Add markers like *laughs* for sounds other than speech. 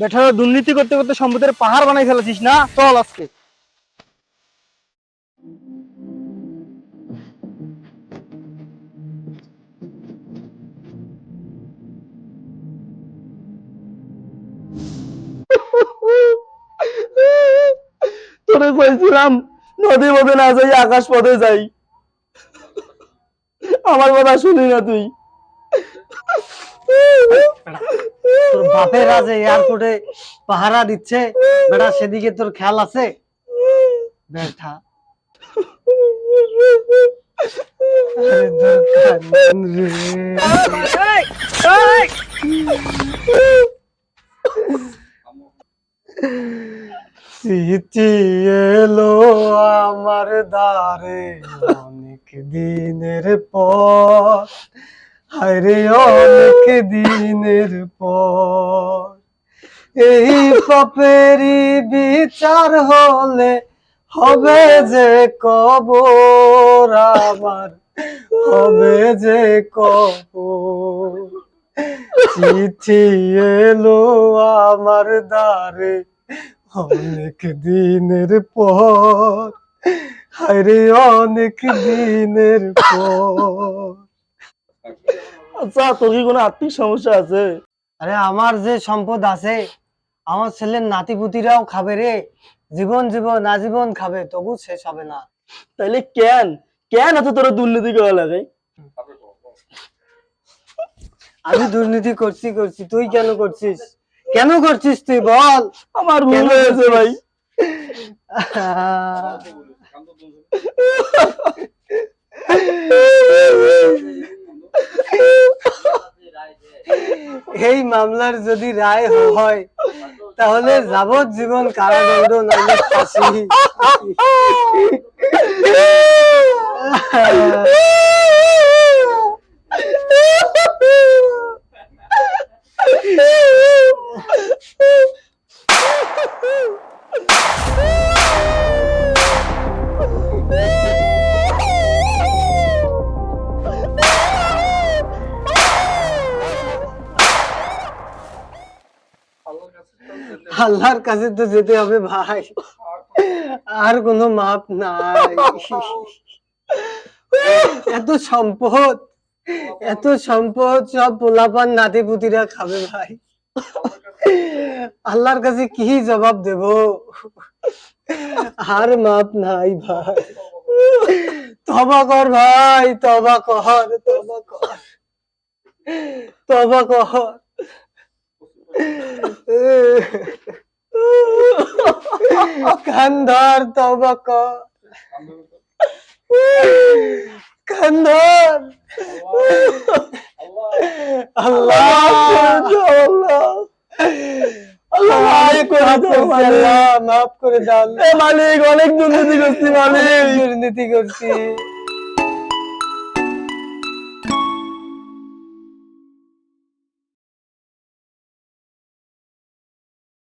বেটারা দুর্নীতি করতে করতে সম্পদের পাহাড় বানাই ফেলেছিস না? চল আজকে। তোরে কইছিলাম নদীর মধ্যে না যাই আকাশ পথে যাই। আমার কথা শুনি না তুই তোর বাপের আজ এয়ারপোর্টে পাহারা দিচ্ছে। বেটা, সেদিকে তোর খেয়াল আছে? বেটা। চিঠি এলো আমার দ্বারে অনেক দিনের পর। হায়রে অনেক দিনের পর। এই পাপেরই বিচার হলে হবে যে কবর আমার, হবে যে কবর। চিঠি এলো আমার দ্বারে অনেক দিনের পর। হায়রে অনেক দিনের পর। আচ্ছা তোর কি কোনো আর্থিক সমস্যা আছে? আরে আমার যে সম্পদ আছে আমার ছেলের নাতিপুতিরাও খাবে রে। জীবন জীবন আজীবন খাবে তবু শেষ হবে না। তাইলে কেন? কেন এত তোর দুর্নীতি করা লাগে? আমি দুর্নীতি করছি করছি। তুই কেন করছিস? কেন করছিস তুই বল। আমার ভুল হয়েছে ভাই *laughs* *laughs* এই মামলার যদি রায় হয় তাহলে যাবজ্জীবন কারাদণ্ড নামে ফাঁসি। *laughs* আল্লাহর কাছে তো যেতে হবে ভাই। আর কোনো মাপ নাই। এত সম্পদ এত সম্পদ সব পোলাপান নাতিপুতিরা খাবে ভাই। আল্লাহর কাছে কি জবাব দেব? আর মাপ নাই ভাই। তবা কর ভাই, তবা কর তবা কর। তবা কর। কান্দার তবা কর আল্লাহ। আল্লাহ। মাফ করে দাও। মালিক অনেক দুর্নীতি করছি মালিক। দুর্নীতি করছি।